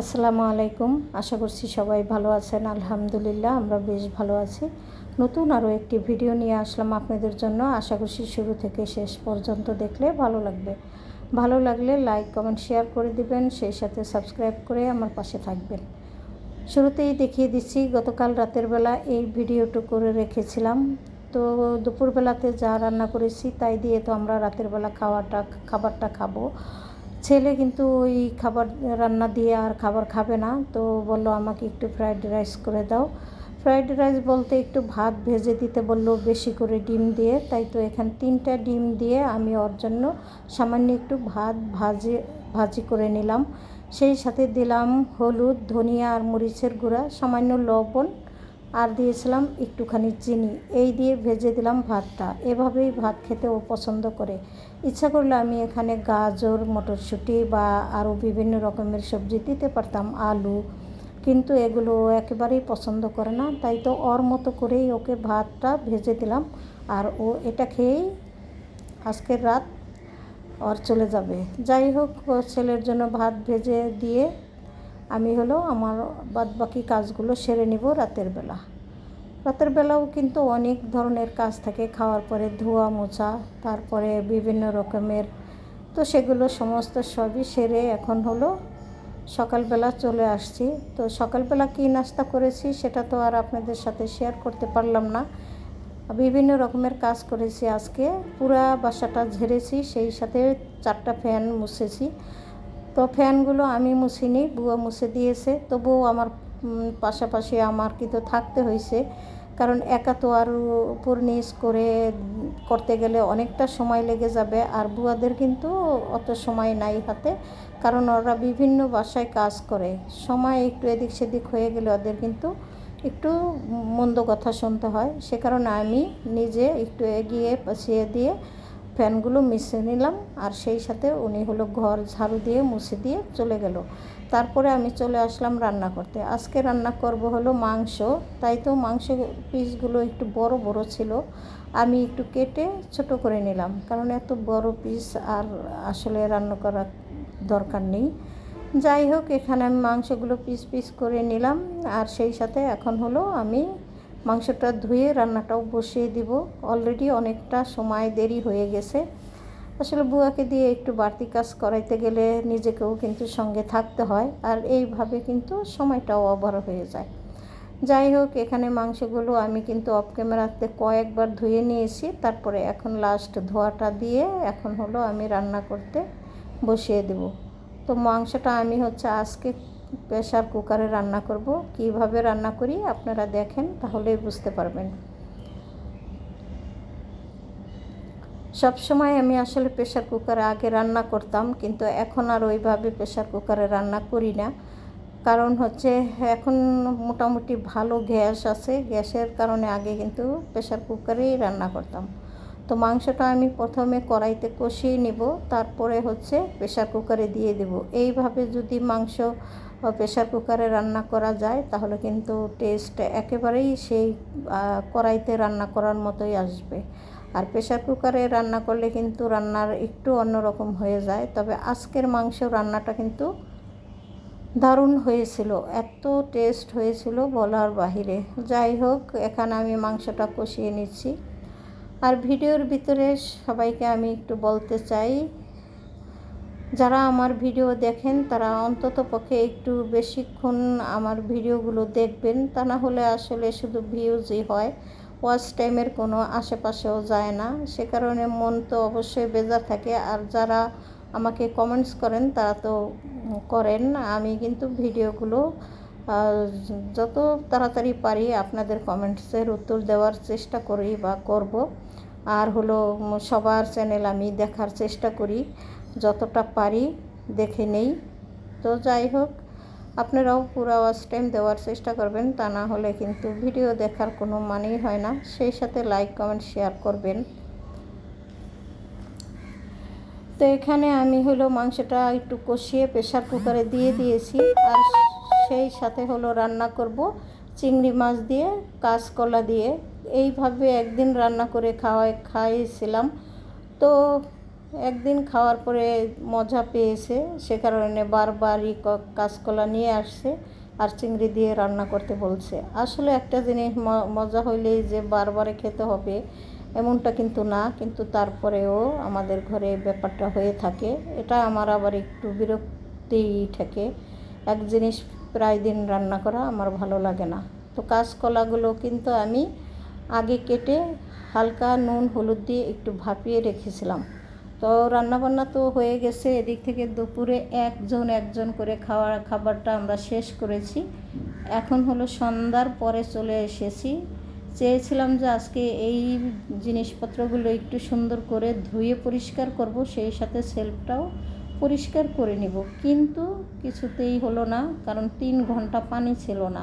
আসসালামু আলাইকুম। আশা করছি সবাই ভালো আছেন। আলহামদুলিল্লাহ, আমরা বেশ ভালো আছি। নতুন আরও একটি ভিডিও নিয়ে আসলাম আপনাদের জন্য। আশা করছি শুরু থেকে শেষ পর্যন্ত দেখলে ভালো লাগবে। ভালো লাগলে লাইক, কমেন্ট, শেয়ার করে দিবেন। সেই সাথে সাবস্ক্রাইব করে আমার পাশে থাকবেন। শুরুতেই দেখিয়ে দিচ্ছি, গতকাল রাতের বেলা এই ভিডিওটু করে রেখেছিলাম। তো দুপুরবেলাতে যা রান্না করেছি তাই দিয়ে তো আমরা রাতের বেলা খাওয়াটা, খাবারটা খাব। ছেলে কিন্তু ওই খাবার রান্না দিয়ে আর খাবার খাবে না, তো বলল আমাকে একটু ফ্রাইড রাইস করে দাও। ফ্রাইড রাইস বলতে একটু ভাত ভেজে দিতে বলল বেশি করে ডিম দিয়ে, তাই তো এখানে তিনটা ডিম দিয়ে আমি ওর জন্য সামান্য একটু ভাত ভাজি ভাজি করে নিলাম। সেই সাথে দিলাম হলুদ, ধনিয়া আর মরিচের গুঁড়া, সামান্য লবণ আর দিয়েছিলাম একটুখানি চিনি। এই দিয়ে ভেজে দিলাম ভাতটা। এভাবেই ভাত খেতে ও পছন্দ করে। ইচ্ছা করলে আমি এখানে গাজর, মটরশুঁটি বা আরও বিভিন্ন রকমের সবজি দিতে পারতাম, আলু। কিন্তু এগুলো একেবারেই পছন্দ করে না। তাই তো ওর মতো করেই ওকে ভাতটা ভেজে দিলাম। আর ও এটা খেয়েই আজকের রাত ওর চলে যাবে। যাই হোক ছেলের জন্য ভাত ভেজে দিয়ে আমি হলো আমার বাদবাকি কাজগুলো সেরে নিব রাতের বেলা। রাতের বেলাও কিন্তু অনেক ধরনের কাজ থাকে, খাওয়ার পরে ধোয়া মোছা, তারপরে বিভিন্ন রকমের। তো সেগুলো সমস্ত সবই সেরে এখন হলো সকালবেলা চলে আসছি। তো সকালবেলা কী নাস্তা করেছি সেটা তো আর আপনাদের সাথে শেয়ার করতে পারলাম না। বিভিন্ন রকমের কাজ করেছি আজকে। পুরা বাসাটা ঝেড়েছি, সেই সাথে চারটা ফ্যান মুছেছি। তো ফ্যানগুলো আমি মুছিনি, বুয়া মুছে দিয়েছে। তবুও আমার পাশাপাশি আমার কিন্তু থাকতে হয়েছে কারণ একা তো আর উপর নিচ করে করতে গেলে অনেকটা সময় লেগে যাবে। আর বুয়াদের কিন্তু অত সময় নাই হাতে। কারণ ওরা বিভিন্ন বাসায় কাজ করে। সময় একটু এদিক সেদিক হয়ে গেলে ওদের কিন্তু একটু মন্দ কথা শুনতে হয়। সে কারণে আমি নিজে একটু এগিয়ে পাশিয়ে দিয়ে ফ্যানগুলো মিশে নিলাম আর সেই সাথে উনি হলো ঘর ঝাড়ু দিয়ে মুছে দিয়ে চলে গেল। তারপরে আমি চলে আসলাম রান্না করতে। আজকে রান্না করব হলো মাংস। তাই তো মাংস পিসগুলো একটু বড় বড় ছিল। আমি একটু কেটে ছোট করে নিলাম। কারণ এত বড় পিস আর আসলে রান্না করার দরকার নেই। যাই হোক, এখানে আমি মাংসগুলো পিস পিস করে নিলাম। আর সেই সাথে এখন হলো আমি মাংসটা ধুয়ে রান্নাটাও বসিয়ে দিব। অলরেডি অনেকটা সময় দেরি হয়ে গেছে। আসলে বুয়াকে দিয়ে একটু বাড়তি কাজ করাইতে গেলে নিজেকেও কিন্তু সঙ্গে থাকতে হয় আর এইভাবে কিন্তু সময়টাও অভার হয়ে যায়। যাই হোক, এখানে মাংসগুলো আমি কিন্তু অফ ক্যামেরাতে কয়েকবার ধুয়ে নিয়েছি। তারপরে এখন লাস্ট ধোয়াটা দিয়ে এখন হলো আমি রান্না করতে বসিয়ে দেব। তো মাংসটা আমি হচ্ছে আজকে প্রেশার কুকারে রান্না করব। কীভাবে রান্না করি আপনারা দেখেন, তাহলেই বুঝতে পারবেন। সব সময় আমি আসলে প্রেশার কুকারে আগে রান্না করতাম, কিন্তু এখন আর ওইভাবে প্রেশার কুকারে রান্না করি না। কারণ হচ্ছে, এখন মোটামুটি ভালো গ্যাস আছে। গ্যাসের কারণে আগে কিন্তু প্রেশার কুকারেই রান্না করতাম। তো মাংসটা আমি প্রথমে কড়াইতে কষিয়ে নিব, তারপরে হচ্ছে প্রেশার কুকারে দিয়ে দেব। এইভাবে যদি মাংস প্রেশার কুকারে রান্না করা যায়, তাহলে কিন্তু টেস্ট একেবারেই সেই কড়াইতে রান্না করার মতোই আসবে। আর প্রেশার কুকারে রান্না করলে কিন্তু রান্নার একটু অন্যরকম হয়ে যায়। তবে আজকের মাংস রান্নাটা কিন্তু দারুণ হয়েছিল, এত টেস্ট হয়েছিল বলার বাহিরে। যাই হোক, এখানে আমি মাংসটা কষিয়ে নিচ্ছি। আর ভিডিওর ভিতরে সবাইকে আমি একটু বলতে চাই, যারা আমার ভিডিও দেখেন তারা অন্তত পক্ষে একটু বেশিক্ষণ আমার ভিডিওগুলো দেখবেন। তা না হলে আসলে শুধু ভিউজই হয়, ওয়াচ টাইমের কোনো আশেপাশেও যায় না। সে কারণে মন তো অবশ্যই বেজার থাকে। আর যারা আমাকে কমেন্টস করেন তারা তো করেন। আমি কিন্তু ভিডিওগুলো যত তাড়াতাড়ি পারি আপনাদের কমেন্টসের উত্তর দেওয়ার চেষ্টা করি বা করব। আর হলো সবার চ্যানেল আমি দেখার চেষ্টা করি, যতটা পারি দেখে নেই। তো যাই হোক, আপনারাও পুরো ওয়াচ টাইম দেওয়ার চেষ্টা করবেন, তা না হলে কিন্তু ভিডিও দেখার কোনো মানেই হয় না। সেই সাথে লাইক কমেন্ট শেয়ার করবেন। তো এখানে আমি হলো মাংসটা একটু কষিয়ে প্রেশার কুকারে দিয়ে দিয়েছি। আর সেই সাথে হলো রান্না করব। চিংড়ি মাছ দিয়ে, কাঁচকলা দিয়ে। এইভাবে একদিন রান্না করে খাওয়াই, খাইয়েছিলাম। তো একদিন খাওয়ার পরে মজা পেয়েছে, সে কারণে বারবারই কাঁচকলা নিয়ে আসছে আর চিংড়ি দিয়ে রান্না করতে বলছে। আসলে একটা জিনিস মজা হইলেই যে বারবারে খেতে হবে, এমনটা কিন্তু না। কিন্তু তারপরেও আমাদের ঘরে ব্যাপারটা হয়ে থাকে। এটা আমার আবার একটু বিরক্তি ঠেকে। এক জিনিস প্রায় দিন রান্না করা আমার ভালো লাগে না। তো কাঁচকলাগুলো কিন্তু আমি আগে কেটে হালকা নুন, হলুদ দিয়ে একটু ভাপিয়ে রেখেছিলাম। তো রান্নাবান্না তো হয়ে গেছে, এদিক থেকে দুপুরে একজন একজন করে খাওয়া, খাবারটা আমরা শেষ করেছি। এখন হলো সন্ধ্যার পরে চলে এসেছি। চেয়েছিলাম যে আজকে এই জিনিসপত্রগুলো একটু সুন্দর করে ধুয়ে পরিষ্কার করব, সেই সাথে সেলফটাও পরিষ্কার করে নিব। কিন্তু কিছুতেই হলো না, কারণ তিন ঘণ্টা পানি ছিল না।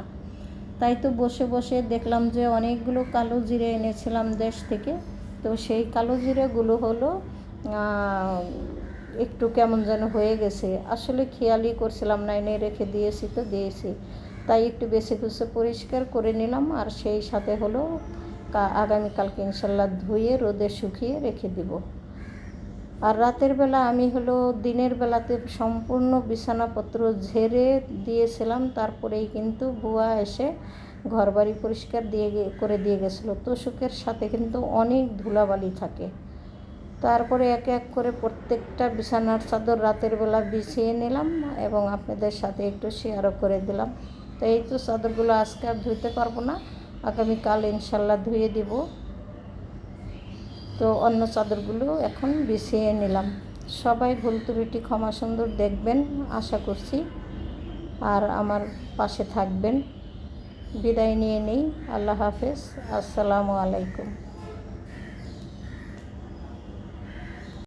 তাই তো বসে বসে দেখলাম যে অনেকগুলো কালো জিরে এনেছিলাম দেশ থেকে। তো সেই কালো জিরেগুলো হলো একটু কেমন যেন হয়ে গেছে। আসলে খেয়ালই করছিলাম না, এনে রেখে দিয়েছি তো দিয়েছি। তাই একটু বেশি কুচে পরিষ্কার করে নিলাম আর সেই সাথে হলো আগামীকালকে ইনশাল্লাহ ধুয়ে রোদে শুকিয়ে রেখে দিব। আর রাতের বেলা আমি হলো দিনের বেলাতে সম্পূর্ণ বিছানাপত্র ঝেড়ে দিয়েছিলাম, তারপরেই কিন্তু বুয়া এসে ঘরবাড়ি পরিষ্কার দিয়ে করে দিয়ে গেছিল। তোষকের সাথে কিন্তু অনেক ধুলাবালি থাকে। তারপরে এক এক করে প্রত্যেকটা বিছানার চাদর রাতের বেলা বিছিয়ে নিলাম এবং আপনাদের সাথে একটু শেয়ারও করে দিলাম। তো এই তো চাদরগুলো আজকে আর ধুইতে পারব না। আগামীকাল ইনশাল্লাহ ধুয়ে দিব। তো অন্য চাদরগুলো এখন বিছিয়ে নিলাম। সবাই ভুল ত্রুটি ক্ষমা সুন্দর দেখবেন, আশা করছি। আর আমার পাশে থাকবেন। বিদায় নিয়ে নেই। আল্লাহ হাফেজ। আসসালামু আলাইকুম।